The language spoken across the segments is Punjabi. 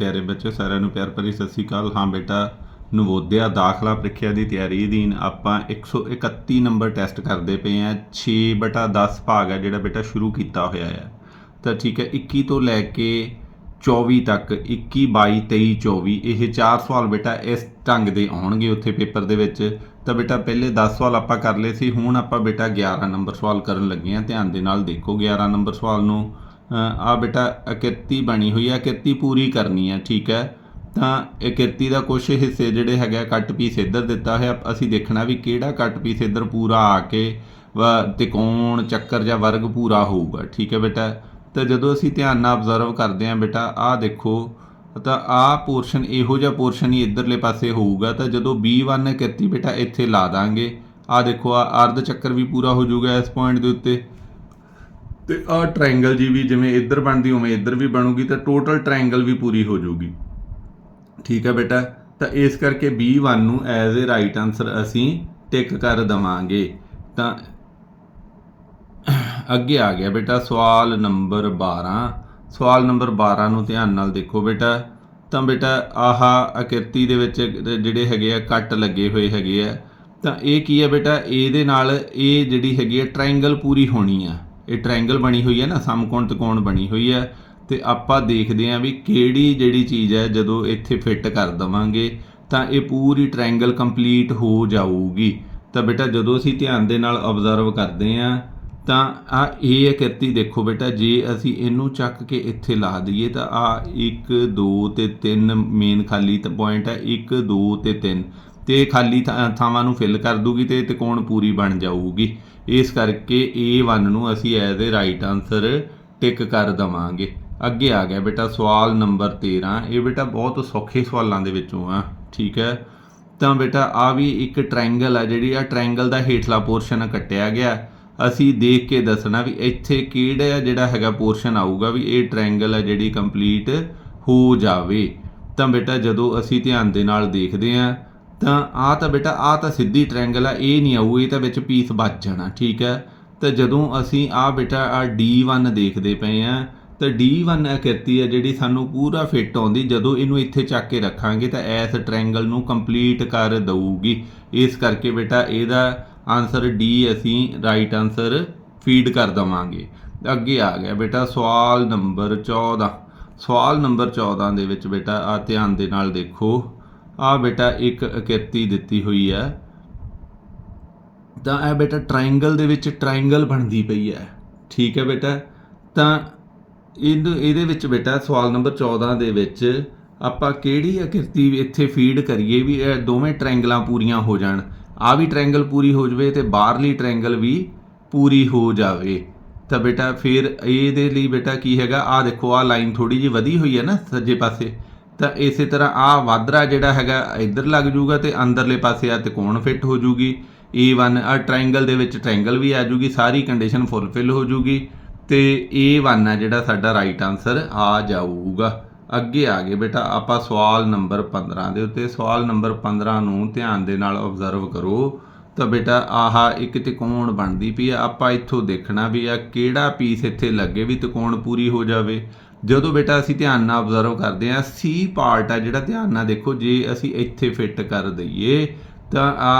ਪਿਆਰੇ ਬੱਚੇ, ਸਾਰਿਆਂ ਨੂੰ ਪਿਆਰ ਭਰੀ ਸਤਿ ਸ੍ਰੀ ਅਕਾਲ। ਹਾਂ ਬੇਟਾ, ਨਵੋਦਿਆ ਦਾਖਲਾ ਪ੍ਰੀਖਿਆ ਦੀ ਤਿਆਰੀ ਅਧੀਨ ਆਪਾਂ 131 ਨੰਬਰ ਟੈਸਟ ਕਰਦੇ ਪਏ ਆ। 6 ਬਟਾ 10 ਭਾਗ ਹੈ ਜਿਹੜਾ ਬੇਟਾ ਸ਼ੁਰੂ ਕੀਤਾ ਹੋਇਆ ਹੈ ਤਾਂ ਠੀਕ ਹੈ 21 ਤੋਂ ਲੈ ਕੇ 24 ਤੱਕ 21 22 23 24 ਇਹ ਚਾਰ ਸਵਾਲ ਬੇਟਾ ਇਸ ਢੰਗ ਦੇ ਆਉਣਗੇ ਉੱਥੇ ਪੇਪਰ ਦੇ ਵਿੱਚ। ਤਾਂ ਬੇਟਾ ਪਹਿਲੇ 10 ਸਵਾਲ ਆਪਾਂ ਕਰ ਲਏ ਸੀ, ਹੁਣ ਆਪਾਂ ਬੇਟਾ 11 ਨੰਬਰ ਸਵਾਲ ਕਰਨ ਲੱਗੇ ਆ। ਧਿਆਨ ਦੇ ਨਾਲ ਦੇਖੋ 11 ਨੰਬਰ ਸਵਾਲ ਨੂੰ। ਆ ਬੇਟਾ ਆਕਿਰਤੀ ਬਣੀ ਹੋਈ ਹੈ ਆਕਿਰਤੀ ਪੂਰੀ ਕਰਨੀ ਹੈ ਠੀਕ ਹੈ। ਤਾਂ ਆਕਿਰਤੀ ਦਾ ਕੁਝ ਹਿੱਸੇ ਜਿਹੜੇ ਹੈਗਾ ਕੱਟ ਪੀਸ ਇੱਧਰ ਦਿੱਤਾ ਹੋਇਆ, ਅਸੀਂ ਦੇਖਣਾ ਵੀ ਕਿਹੜਾ ਕੱਟ ਪੀਸ ਇੱਧਰ ਪੂਰਾ ਆ ਕੇ ਵਾ ਤਿਕੋਣ, ਚੱਕਰ ਜਾਂ ਵਰਗ ਪੂਰਾ ਹੋਊਗਾ, ਠੀਕ ਹੈ ਬੇਟਾ। ਤਾਂ ਜਦੋਂ ਅਸੀਂ ਧਿਆਨ ਨਾਲ ਆਬਜ਼ਰਵ ਕਰਦੇ ਹਾਂ ਬੇਟਾ, ਆਹ ਦੇਖੋ, ਤਾਂ ਆਹ ਪੋਰਸ਼ਨ ਇਹੋ ਜਿਹਾ ਪੋਰਸ਼ਨ ਹੀ ਇਧਰਲੇ ਪਾਸੇ ਹੋਊਗਾ, ਤਾਂ ਜਦੋਂ B1 ਆਕਿਰਤੀ ਬੇਟਾ ਇੱਥੇ ਲਾ ਦਾਂਗੇ, ਆਹ ਦੇਖੋ ਆ ਅਰਧ ਚੱਕਰ ਵੀ ਪੂਰਾ ਹੋ ਜਾਊਗਾ ਇਸ ਪੁਆਇੰਟ ਦੇ ਉੱਤੇ। ਤੇ ਆਹ ਟ੍ਰਾਇੰਗਲ ਜੀ ਵੀ ਜਿਵੇਂ ਇੱਧਰ ਬਣਦੀ, ਉਵੇਂ ਇੱਧਰ ਵੀ ਬਣੂਗੀ ਤਾਂ ਟੋਟਲ ਟ੍ਰਾਇੰਗਲ ਵੀ ਪੂਰੀ ਹੋ ਜਾਊਗੀ। ਠੀਕ ਹੈ ਬੇਟਾ? ਤਾਂ ਇਸ ਕਰਕੇ B1 ਨੂੰ ਐਜ਼ ਅ ਰਾਈਟ ਆਨਸਰ ਅਸੀਂ ਟਿਕ ਕਰ ਦਵਾਂਗੇ। ਤਾਂ ਅੱਗੇ ਆ ਗਿਆ ਬੇਟਾ, ਸਵਾਲ ਨੰਬਰ 12 ਸਵਾਲ ਨੰਬਰ 12 ਨੂੰ ਧਿਆਨ ਨਾਲ ਦੇਖੋ ਬੇਟਾ। ਤਾਂ ਬੇਟਾ, ਆਹ ਆਕਿਰਤੀ ਦੇ ਵਿੱਚ ਜਿਹੜੇ ਹੈਗੇ ਆ, ਕੱਟ ਲੱਗੇ ਹੋਏ ਹੈਗੇ ਆ। ਤਾਂ ਇਹ ਕੀ ਹੈ ਬੇਟਾ? ਇਹਦੇ ਨਾਲ ਇਹ ਜਿਹੜੀ ਹੈਗੀ ਹੈ ਟ੍ਰਾਇੰਗਲ ਪੂਰੀ ਹੋਣੀ ਆ। ਇਹ ਟ੍ਰਾਇੰਗਲ ਬਣੀ ਹੋਈ ਹੈ ਨਾ ਸਮਕੋਣ ਤਿਕੋਣ ਬਣੀ ਹੋਈ ਹੈ ਤੇ ਆਪਾਂ ਦੇਖਦੇ ਆਂ ਵੀ ਕਿਹੜੀ ਜਿਹੜੀ ਚੀਜ਼ ਹੈ, ਜਦੋਂ ਇੱਥੇ ਫਿੱਟ ਕਰ ਦਵਾਂਗੇ, ਤਾਂ ਇਹ ਪੂਰੀ ਟ੍ਰਾਇੰਗਲ ਕੰਪਲੀਟ ਹੋ ਜਾਊਗੀ। ਤਾਂ ਬੇਟਾ, ਜਦੋਂ ਅਸੀਂ ਧਿਆਨ ਦੇ ਨਾਲ ਆਬਜ਼ਰਵ ਕਰਦੇ ਆਂ ਤਾਂ ਆ ਇਹ ਆਕਿਰਤੀ ਦੇਖੋ ਬੇਟਾ, ਜੇ ਅਸੀਂ ਇਹਨੂੰ ਚੱਕ ਕੇ ਇੱਥੇ ਲਾ ਦਈਏ, ਤਾਂ ਆ 1 2 ਤੇ 3 ਮੇਨ ਖਾਲੀ ਤਾਂ ਪੁਆਇੰਟ ਹੈ 1 2 ਤੇ 3 ਤੇ ਖਾਲੀ ਥਾਂ- ਥਾਵਾਂ ਨੂੰ ਫਿਲ ਕਰ ਦੂਗੀ ਤੇ ਤਿਕੋਣ ਪੂਰੀ ਬਣ ਜਾਊਗੀ। ਇਸ ਕਰਕੇ A1 ਨੂੰ ਅਸੀਂ as a right answer tick ਕਰ ਦਵਾਂਗੇ। ਅੱਗੇ ਆ ਗਿਆ ਬੇਟਾ ਸਵਾਲ ਨੰਬਰ 13 ਇਹ ਬੇਟਾ ਬਹੁਤ ਸੌਖੇ ਸਵਾਲਾਂ ਦੇ ਵਿੱਚੋਂ ਆ, ਠੀਕ ਹੈ? ਤਾਂ ਬੇਟਾ ਆ ਵੀ ਇੱਕ ਟ੍ਰਾਇੰਗਲ ਆ ਜਿਹੜੀ, ਆ ਟ੍ਰਾਇੰਗਲ ਦਾ ਹੇਠਲਾ ਪੋਰਸ਼ਨ ਕੱਟਿਆ ਗਿਆ। ਅਸੀਂ ਦੇਖ ਕੇ ਦੱਸਣਾ ਵੀ ਇੱਥੇ ਕਿਹੜਾ ਜਿਹੜਾ ਹੈਗਾ ਪੋਰਸ਼ਨ ਆਊਗਾ ਵੀ ਇਹ ਟ੍ਰਾਇੰਗਲ ਹੈ ਜਿਹੜੀ ਕੰਪਲੀਟ ਹੋ ਜਾਵੇ। ਤਾਂ ਬੇਟਾ ਜਦੋਂ ਅਸੀਂ ਧਿਆਨ ਦੇ ਨਾਲ ਦੇਖਦੇ ਆਂ ਤਾਂ ਆ ਤਾਂ ਬੇਟਾ, ਆ ਤਾਂ ਸਿੱਧੀ ਟ੍ਰਾਇੰਗਲ ਆ, ਇਹ ਨਹੀਂ ਆਊ, ਇਹ ਤਾਂ ਵਿੱਚ ਪੀਸ ਬਚ ਜਾਣਾ, ਠੀਕ ਹੈ? ਤਾਂ ਜਦੋਂ ਅਸੀਂ ਆ ਬੇਟਾ, ਆ D1 ਦੇਖਦੇ ਪਏ ਆ, ਤਾਂ D1 ਆਕਿਰਤੀ ਹੈ ਜਿਹੜੀ ਸਾਨੂੰ ਪੂਰਾ ਫਿੱਟ ਆਉਂਦੀ, ਜਦੋਂ ਇਹਨੂੰ ਇੱਥੇ ਚੱਕ ਕੇ ਰੱਖਾਂਗੇ ਤਾਂ ਐਸ ਟ੍ਰਾਇੰਗਲ ਨੂੰ ਕੰਪਲੀਟ ਕਰ ਦਊਗੀ। ਇਸ ਕਰਕੇ ਬੇਟਾ, ਇਹਦਾ ਆਨਸਰ D ਅਸੀਂ ਰਾਈਟ ਆਨਸਰ ਫੀਡ ਕਰ ਦਵਾਂਗੇ। ਅੱਗੇ ਆ ਗਿਆ ਬੇਟਾ, ਸਵਾਲ ਨੰਬਰ 14 ਸਵਾਲ ਨੰਬਰ 14 ਦੇ ਵਿੱਚ ਬੇਟਾ, ਆ ਧਿਆਨ ਦੇ ਨਾਲ ਦੇਖੋ। ਆ ਬੇਟਾ ਇੱਕ ਆਕਿਰਤੀ ਦਿੱਤੀ ਹੋਈ ਹੈ। ਤਾਂ ਇਹ ਬੇਟਾ ਟ੍ਰਾਇੰਗਲ ਦੇ ਵਿੱਚ ਟ੍ਰਾਇੰਗਲ ਬਣਦੀ ਪਈ ਹੈ। ਠੀਕ ਹੈ ਬੇਟਾ? ਤਾਂ ਇਹਦੇ ਇਹਦੇ ਵਿੱਚ ਬੇਟਾ ਸਵਾਲ ਨੰਬਰ 14 ਦੇ ਵਿੱਚ ਆਪਾਂ ਕਿਹੜੀ ਅਕਿਰਤੀ ਇੱਥੇ ਫੀਡ ਕਰੀਏ ਵੀ ਇਹ ਦੋਵੇਂ ਟ੍ਰਾਇੰਗਲਾਂ ਪੂਰੀਆਂ ਹੋ ਜਾਣ। ਆ ਵੀ ਟ੍ਰਾਇੰਗਲ ਪੂਰੀ ਹੋ ਜਵੇ ਤੇ ਬਾਹਰਲੀ ਟ੍ਰਾਇੰਗਲ ਵੀ ਪੂਰੀ ਹੋ ਜਾਵੇ। ਤਾਂ ਬੇਟਾ ਫਿਰ ਇਹਦੇ ਲਈ ਬੇਟਾ ਕੀ ਹੈਗਾ? ਆ ਦੇਖੋ ਆ ਲਾਈਨ ਥੋੜੀ ਜਿਹੀ ਵਧੀ ਹੋਈ ਹੈ ਨਾ ਸੱਜੇ ਪਾਸੇ। ਤਾਂ ਇਸੇ ਤਰ੍ਹਾਂ ਆ ਵਾਧਰਾ ਜਿਹੜਾ ਹੈਗਾ ਇੱਧਰ ਲੱਗ ਜੂਗਾ ਤੇ ਅੰਦਰਲੇ ਪਾਸੇ ਆ ਤਿਕੋਣ ਫਿੱਟ ਹੋ ਜੂਗੀ? A1 ਆ ਟ੍ਰਾਇੰਗਲ ਦੇ ਵਿੱਚ ਟ੍ਰਾਇੰਗਲ ਵੀ ਆ ਜੂਗੀ, ਸਾਰੀ ਕੰਡੀਸ਼ਨ ਫੁੱਲਫਿਲ ਹੋ ਜੂਗੀ ਤੇ A1 ਆ ਜਿਹੜਾ ਸਾਡਾ ਰਾਈਟ ਆਨਸਰ ਆ ਜਾਊਗਾ। ਅੱਗੇ ਆ ਗਏ ਬੇਟਾ, ਆਪਾਂ ਸਵਾਲ ਨੰਬਰ 15 ਦੇ ਉੱਤੇ, ਸਵਾਲ ਨੰਬਰ 15 ਨੂੰ ਧਿਆਨ ਦੇ ਨਾਲ ਆਬਜ਼ਰਵ ਕਰੋ। ਤਾਂ ਬੇਟਾ, ਆਹਾ ਇੱਕ ਤਿਕੋਣ ਬਣਦੀ ਪਈ ਆ? ਆਪਾਂ ਇੱਥੋਂ ਦੇਖਣਾ ਵੀ ਆ ਕਿਹੜਾ ਪੀਸ ਇੱਥੇ ਲੱਗੇ ਵੀ ਤਿਕੋਣ ਪੂਰੀ ਹੋ ਜਾਵੇ। ਜਦੋਂ ਬੇਟਾ ਅਸੀਂ ਧਿਆਨ ਨਾਲ ਆਬਜ਼ਰਵ ਕਰਦੇ ਆ ਸੀ ਪਾਰਟ ਆ ਜਿਹੜਾ ਧਿਆਨ ਨਾਲ ਦੇਖੋ, ਜੇ ਅਸੀਂ ਇੱਥੇ ਫਿੱਟ ਕਰ ਦਈਏ, ਤਾਂ ਆ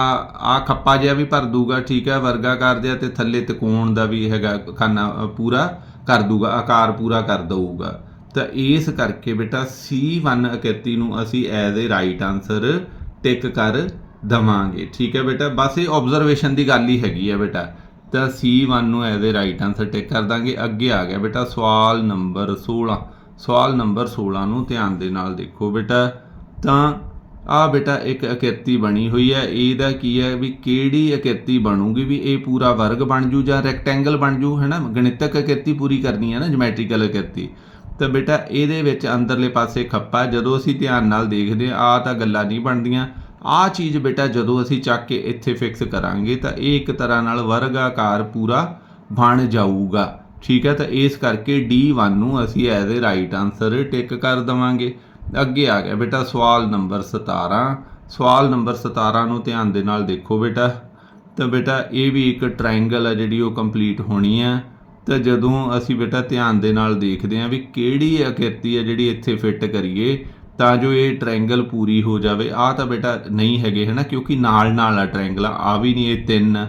ਆ ਖੱਪਾ ਜਿਹਾ ਵੀ ਭਰ ਦੂਗਾ ਠੀਕ ਹੈ ਵਰਗਾਕਾਰ ਜਿਹਾ ਤੇ ਥੱਲੇ ਤਿਕੋਣ ਦਾ ਵੀ ਹੈਗਾ ਖਾਨਾ ਪੂਰਾ ਕਰ ਦੂਗਾ ਆਕਾਰ ਪੂਰਾ ਕਰ ਦਊਗਾ। ਤਾਂ ਇਸ ਕਰਕੇ ਬੇਟਾ C1 ਆਕਿਰਤੀ ਨੂੰ ਅਸੀਂ as a right answer tick ਕਰ ਦਵਾਂਗੇ, ਠੀਕ ਹੈ ਬੇਟਾ? ਬਸ ਇਹ ਆਬਜ਼ਰਵੇਸ਼ਨ ਦੀ ਗੱਲ ਹੀ ਹੈਗੀ ਹੈ ਬੇਟਾ। ਤਾਂ C1 ਨੂੰ as a right answer tick ਕਰ ਦਾਂਗੇ। ਅੱਗੇ ਆ ਗਿਆ ਬੇਟਾ ਸਵਾਲ ਨੰਬਰ 16 ਸਵਾਲ ਨੰਬਰ 16 ਨੂੰ ਧਿਆਨ ਦੇ ਨਾਲ ਦੇਖੋ ਬੇਟਾ। ਤਾਂ ਆ ਬੇਟਾ ਇੱਕ ਅਕਿਰਤੀ ਬਣੀ ਹੋਈ ਹੈ। ਇਹਦਾ ਕੀ ਹੈ ਵੀ ਕਿਹੜੀ ਅਕਿਰਤੀ ਬਣੂਗੀ? ਵੀ ਇਹ ਪੂਰਾ ਵਰਗ ਬਣ ਜੂ ਜਾਂ ਰੈਕਟੈਂਗਲ ਬਣ ਜੂ ਹੈ ਨਾ ਗਣਿਤਕ ਆਕਿਰਤੀ ਪੂਰੀ ਕਰਨੀ ਹੈ ਨਾ ਜਿਓਮੈਟ੍ਰੀਕਲ ਅਕਿਰਤੀ ਤਾਂ ਬੇਟਾ ਇਹਦੇ ਵਿੱਚ ਅੰਦਰਲੇ ਪਾਸੇ ਖੱਪਾ। ਜਦੋਂ ਅਸੀਂ ਧਿਆਨ ਨਾਲ ਦੇਖਦੇ ਆ ਤਾਂ ਗੱਲਾਂ ਨਹੀਂ ਬਣਦੀਆਂ। ਆ ਚੀਜ਼ ਬੇਟਾ ਜਦੋਂ ਅਸੀਂ ਚੱਕ ਕੇ ਇੱਥੇ ਫਿਕਸ ਕਰਾਂਗੇ ਤਾਂ ਇਹ ਇੱਕ ਤਰ੍ਹਾਂ ਨਾਲ ਵਰਗਾਕਾਰ ਪੂਰਾ ਬਣ ਜਾਊਗਾ। ਠੀਕ ਹੈ, ਤਾਂ ਇਸ ਕਰਕੇ D1 ਨੂੰ ਅਸੀਂ as a right answer tick ਕਰ ਦਵਾਂਗੇ। ਅੱਗੇ ਆ ਗਿਆ ਬੇਟਾ ਸਵਾਲ ਨੰਬਰ 17 ਸਵਾਲ ਨੰਬਰ 17 ਨੂੰ ਧਿਆਨ ਦੇ ਨਾਲ ਦੇਖੋ ਬੇਟਾ। ਤਾਂ ਬੇਟਾ ਇਹ ਵੀ ਇੱਕ ਟ੍ਰਾਇੰਗਲ ਹੈ ਜਿਹੜੀ ਉਹ ਕੰਪਲੀਟ ਹੋਣੀ ਹੈ। ਤਾਂ ਜਦੋਂ ਅਸੀਂ ਬੇਟਾ ਧਿਆਨ ਦੇ ਨਾਲ ਦੇਖਦੇ ਹਾਂ ਵੀ ਕਿਹੜੀ ਆਕ੍ਰਿਤੀ ਹੈ ਜਿਹੜੀ ਇੱਥੇ ਫਿੱਟ ਕਰੀਏ ਤਾਂ ਜੋ ਇਹ ਟ੍ਰਾਇੰਗਲ ਪੂਰੀ ਹੋ ਜਾਵੇ। ਆ ਤਾਂ ਬੇਟਾ ਨਹੀਂ ਹੈਗੇ ਹੈ ਨਾ ਕਿਉਂਕਿ ਨਾਲ ਨਾਲ ਆ ਟ੍ਰਾਇੰਗਲ ਆ। ਵੀ ਨਹੀਂ, ਇਹ ਤਿੰਨ।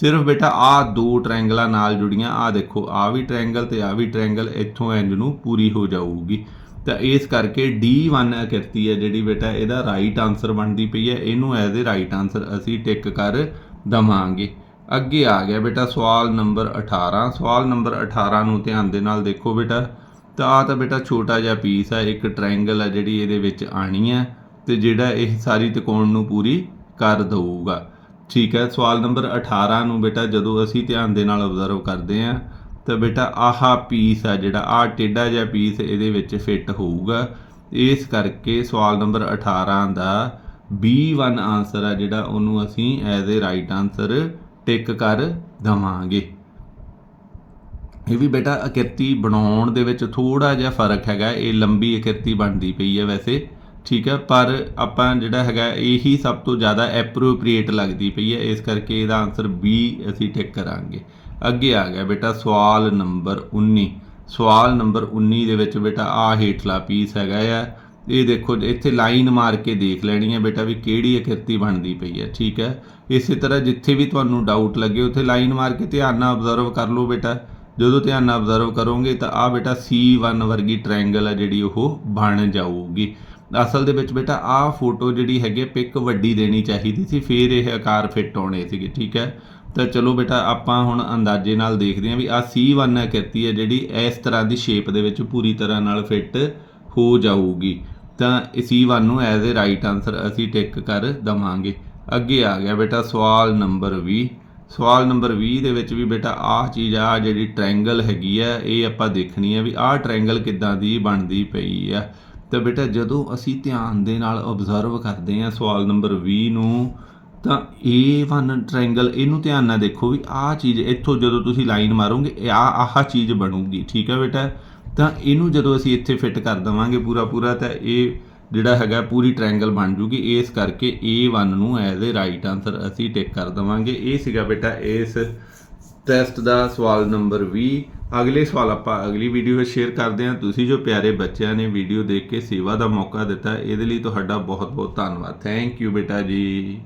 ਸਿਰਫ ਬੇਟਾ ਆ ਦੋ ਟ੍ਰਾਇੰਗਲਾਂ ਨਾਲ ਜੁੜੀਆਂ। ਆ ਦੇਖੋ ਆ ਵੀ ਟ੍ਰਾਇੰਗਲ ਤੇ ਆ ਵੀ ਟ੍ਰਾਇੰਗਲ ਇੱਥੋਂ ਇੰਜ ਨੂੰ ਪੂਰੀ ਹੋ ਜਾਊਗੀ। ਤਾਂ ਇਸ ਕਰਕੇ D1 ਕਿਰਤੀ ਹੈ ਜਿਹੜੀ ਬੇਟਾ, ਇਹਦਾ ਰਾਈਟ ਆਨਸਰ ਬਣਦੀ ਪਈ ਹੈ। ਇਹਨੂੰ ਐਜ਼ ਅ ਰਾਈਟ ਆਨਸਰ ਅਸੀਂ ਟਿਕ ਕਰ ਦਵਾਂਗੇ। ਅੱਗੇ ਆ ਗਿਆ ਬੇਟਾ ਸਵਾਲ ਨੰਬਰ 18 ਸਵਾਲ ਨੰਬਰ 18 ਨੂੰ ਧਿਆਨ ਦੇ ਨਾਲ ਦੇਖੋ ਬੇਟਾ। ਤਾਂ ਆ ਤਾਂ ਬੇਟਾ ਛੋਟਾ ਜਿਹਾ ਪੀਸ ਆ, ਇੱਕ ਟ੍ਰਾਇੰਗਲ ਆ ਜਿਹੜੀ ਇਹਦੇ ਵਿੱਚ ਆਣੀ ਹੈ ਤੇ ਜਿਹੜਾ ਇਹ ਸਾਰੀ ਤਿਕੋਣ ਨੂੰ ਪੂਰੀ ਕਰ ਦਊਗਾ। ਠੀਕ ਹੈ, ਸਵਾਲ ਨੰਬਰ 18 ਨੂੰ ਬੇਟਾ ਜਦੋਂ ਅਸੀਂ ਧਿਆਨ ਦੇ ਨਾਲ ਆਬਜ਼ਰਵ ਕਰਦੇ ਹਾਂ, ਤਾਂ ਬੇਟਾ ਆਹਾ ਪੀਸ ਆ ਜਿਹੜਾ ਆ ਟੇਢਾ ਜਿਹਾ ਪੀਸ ਇਹਦੇ ਵਿੱਚ ਫਿੱਟ ਹੋਊਗਾ। ਇਸ ਕਰਕੇ ਸਵਾਲ ਨੰਬਰ 18 ਦਾ B1 ਆਨਸਰ ਆ ਜਿਹੜਾ ਉਹਨੂੰ ਅਸੀਂ as a right answer tick ਕਰ ਦਵਾਂਗੇ। ਇਹ ਵੀ ਬੇਟਾ ਆਕ੍ਰਿਤੀ ਬਣਾਉਣ ਦੇ ਵਿੱਚ ਥੋੜਾ ਜਿਹਾ ਫ਼ਰਕ ਹੈਗਾ, ਇਹ ਲੰਬੀ ਆਕ੍ਰਿਤੀ ਬਣਦੀ ਪਈ ਹੈ ਵੈਸੇ, ਠੀਕ ਹੈ, ਪਰ ਆਪਾਂ ਜਿਹੜਾ ਹੈਗਾ ਇਹੀ ਸਭ ਤੋਂ ਜ਼ਿਆਦਾ ਐਪਰੋਪ੍ਰੀਏਟ ਲੱਗਦੀ ਪਈ ਹੈ, ਇਸ ਕਰਕੇ ਇਹਦਾ ਆਨਸਰ B ਅਸੀਂ ਟਿਕ ਕਰਾਂਗੇ। ਅੱਗੇ ਆ ਗਿਆ ਬੇਟਾ ਸਵਾਲ ਨੰਬਰ 19 ਸਵਾਲ ਨੰਬਰ 19 ਦੇ ਵਿੱਚ ਬੇਟਾ ਆ ਹੇਠਲਾ ਪੀਸ ਹੈਗਾ ਆ। ਇਹ ਦੇਖੋ, ਇੱਥੇ ਲਾਈਨ ਮਾਰ ਕੇ ਦੇਖ ਲੈਣੀ ਹੈ ਬੇਟਾ ਵੀ ਕਿਹੜੀ ਅਕਿਰਤੀ ਬਣਦੀ ਪਈ ਹੈ, ਠੀਕ ਹੈ। ਇਸੇ ਤਰ੍ਹਾਂ ਜਿੱਥੇ ਵੀ ਤੁਹਾਨੂੰ ਡਾਊਟ ਲੱਗੇ, ਉੱਥੇ ਲਾਈਨ ਮਾਰ ਕੇ ਧਿਆਨ ਨਾਲ ਆਬਜ਼ਰਵ ਕਰ ਲਓ ਬੇਟਾ। ਜਦੋਂ ਧਿਆਨ ਨਾਲ ਆਬਜ਼ਰਵ ਕਰੋਗੇ ਤਾਂ ਆ ਬੇਟਾ C1 ਵਰਗੀ ਟ੍ਰਾਇੰਗਲ ਹੈ ਜਿਹੜੀ ਉਹ ਬਣ ਜਾਊਗੀ। ਅਸਲ ਦੇ ਵਿੱਚ ਬੇਟਾ ਆ ਫੋਟੋ ਜਿਹੜੀ ਹੈਗੀ ਪਿਕ ਵੱਡੀ ਦੇਣੀ ਚਾਹੀਦੀ ਸੀ, ਫਿਰ ਇਹ ਆਕਾਰ ਫਿੱਟ ਆਉਣੇ ਸੀਗੇ, ਠੀਕ ਹੈ? ਤਾਂ ਚਲੋ ਬੇਟਾ ਆਪਾਂ ਹੁਣ ਅੰਦਾਜ਼ੇ ਨਾਲ ਦੇਖਦੇ ਹਾਂ ਵੀ ਆ C1 ਆਕ੍ਰਿਤੀ ਹੈ ਜਿਹੜੀ ਇਸ ਤਰ੍ਹਾਂ ਦੀ ਸ਼ੇਪ ਦੇ ਵਿੱਚ ਪੂਰੀ ਤਰ੍ਹਾਂ ਨਾਲ ਫਿੱਟ ਹੋ ਜਾਊਗੀ। ਤਾਂ C1 ਨੂੰ ਐਜ਼ ਅ ਰਾਈਟ ਆਨਸਰ ਅਸੀਂ ਟਿਕ ਕਰ ਦਵਾਂਗੇ। ਅੱਗੇ ਆ ਗਿਆ ਬੇਟਾ ਸਵਾਲ ਨੰਬਰ 20 ਸਵਾਲ ਨੰਬਰ 20 ਦੇ ਵਿੱਚ ਵੀ ਬੇਟਾ ਆਹ ਚੀਜ਼ ਆ ਜਿਹੜੀ ਟ੍ਰਾਇੰਗਲ ਹੈਗੀ ਆ, ਇਹ ਆਪਾਂ ਦੇਖਣੀ ਹੈ ਵੀ ਆਹ ਟ੍ਰਾਇੰਗਲ ਕਿੱਦਾਂ ਦੀ ਬਣਦੀ ਪਈ ਆ। ਤਾਂ ਬੇਟਾ ਜਦੋਂ ਅਸੀਂ ਧਿਆਨ ਦੇ ਨਾਲ ਆਬਜ਼ਰਵ ਕਰਦੇ ਹਾਂ ਸਵਾਲ ਨੰਬਰ 20 ਨੂੰ, ਤਾਂ A1 ਟ੍ਰਾਇੰਗਲ ਇਹਨੂੰ ਧਿਆਨ ਨਾਲ ਦੇਖੋ ਵੀ ਆਹ ਚੀਜ਼ ਇੱਥੋਂ ਜਦੋਂ ਤੁਸੀਂ ਲਾਈਨ ਮਾਰੋਗੇ, ਇਹ ਆ ਆਹ ਚੀਜ਼ ਬਣੂਗੀ, ਠੀਕ ਹੈ ਬੇਟਾ? ਤਾਂ ਇਹਨੂੰ ਜਦੋਂ ਅਸੀਂ ਇੱਥੇ ਫਿੱਟ ਕਰ ਦਵਾਂਗੇ ਪੂਰਾ ਪੂਰਾ ਤਾਂ ਇਹ ਜਿਹੜਾ ਹੈਗਾ ਪੂਰੀ ਟ੍ਰਾਇੰਗਲ ਬਣ ਜੂਗੀ। ਇਸ ਕਰਕੇ A1 ਨੂੰ ਐਜ਼ ਅ ਰਾਈਟ ਆਨਸਰ ਅਸੀਂ ਟਿਕ ਕਰ ਦਵਾਂਗੇ। ਇਹ ਸੀਗਾ ਬੇਟਾ ਇਸ ਟੈਸਟ ਦਾ ਸਵਾਲ ਨੰਬਰ 20 ਅਗਲੇ ਸਵਾਲ ਆਪਾਂ ਅਗਲੀ ਵੀਡੀਓ ਵਿੱਚ ਸ਼ੇਅਰ ਕਰਦੇ ਹਾਂ। ਤੁਸੀਂ ਜੋ ਪਿਆਰੇ ਬੱਚਿਆਂ ਨੇ ਵੀਡੀਓ ਦੇਖ ਕੇ ਸੇਵਾ ਦਾ ਮੌਕਾ ਦਿੱਤਾ, ਇਹਦੇ ਲਈ ਤੁਹਾਡਾ ਬਹੁਤ ਬਹੁਤ ਧੰਨਵਾਦ। ਥੈਂਕ ਯੂ ਬੇਟਾ ਜੀ।